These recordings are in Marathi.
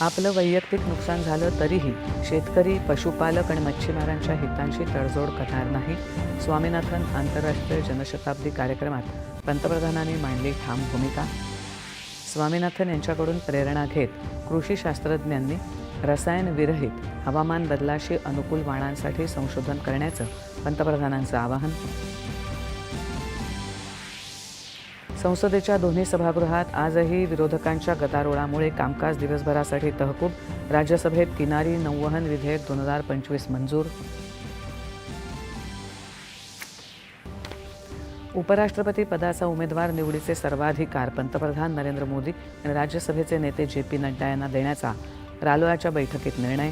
आपलं वैयक्तिक नुकसान झालं तरीही शेतकरी पशुपालक आणि मच्छीमारांच्या हितांशी तडजोड करणार नाही. स्वामीनाथन आंतरराष्ट्रीय जनशताब्दी कार्यक्रमात पंतप्रधानांनी मांडली ठाम भूमिका. स्वामीनाथन यांच्याकडून प्रेरणा घेत कृषी शास्त्रज्ञांनी रसायनविरहित हवामान बदलाशी अनुकूल वाणांसाठी संशोधन करण्याचं पंतप्रधानांचं आवाहन. संसदेच्या दोन्ही सभागृहात आजही विरोधकांच्या गदारोळामुळे कामकाज दिवसभरासाठी तहकूब राज्यसभेत किनारी नौवहन विधेयक दोन हजार पंचवीस मंजूर. उपराष्ट्रपती पदाचा उमेदवार निवडीचे सर्वाधिकार पंतप्रधान नरेंद्र मोदी आणि राज्यसभेचे नेते जे पी नड्डा यांना देण्याचा रालोआच्या बैठकीत निर्णय.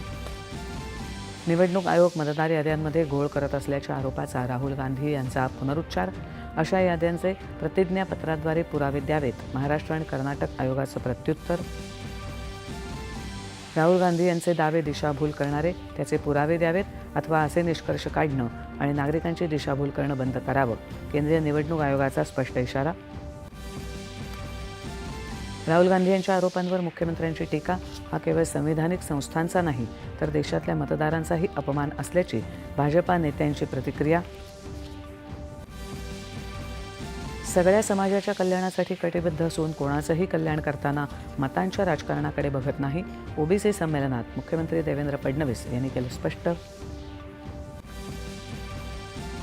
निवडणूक आयोग मतदार याद्यांमध्ये घोळ करत असल्याच्या आरोपाचा राहुल गांधी यांचा पुनरुच्चार. अशा याद्यांचे प्रतिज्ञापत्राद्वारे पुरावे द्यावेत. महाराष्ट्र आणि कर्नाटक आयोगाचं प्रत्युत्तर. राहुल गांधी यांचे दावे दिशाभूल करणारे त्याचे पुरावे द्यावेत अथवा असे निष्कर्ष काढणं आणि नागरिकांची दिशाभूल करणं बंद करावं. केंद्रीय निवडणूक आयोगाचा स्पष्ट इशारा. राहुल गांधी यांच्या आरोपांवर मुख्यमंत्र्यांची टीका. हा केवळ संविधानिक संस्थांचा नाही तर देशातल्या मतदारांचाही अपमान असल्याची भाजपा नेत्यांची प्रतिक्रिया. सगळ्या समाजाच्या कल्याणासाठी कटिबद्ध असून कोणाचंही कल्याण करताना मतांच्या राजकारणाकडे बघत नाही. ओबीसी संमेलनात मुख्यमंत्री देवेंद्र फडणवीस यांनी केलं स्पष्ट.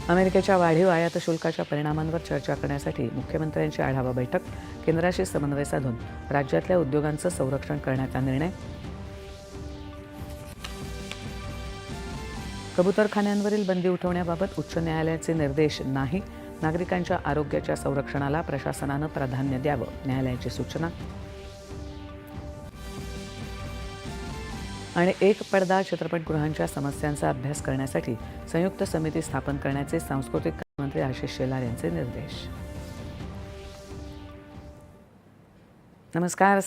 अमेरिकेच्या वाढीव आयात शुल्काच्या परिणामांवर चर्चा करण्यासाठी मुख्यमंत्र्यांची आढावा बैठक केंद्राशी समन्वय साधून राज्यातल्या उद्योगांचं संरक्षण करण्याचा निर्णय. कबुतरखान्यांवरील बंदी उठवण्याबाबत उच्च न्यायालयाचे निर्देश नाही. नागरिकांच्या आरोग्याच्या संरक्षणाला प्रशासनानं प्राधान्य द्यावं न्यायालयाची सूचना. आणि एक पडदा चित्रपटगृहांच्या समस्यांचा अभ्यास करण्यासाठी संयुक्त समिती स्थापन करण्याचे सांस्कृतिक मंत्री आशिष शेलार यांचे निर्देश. नमस्कार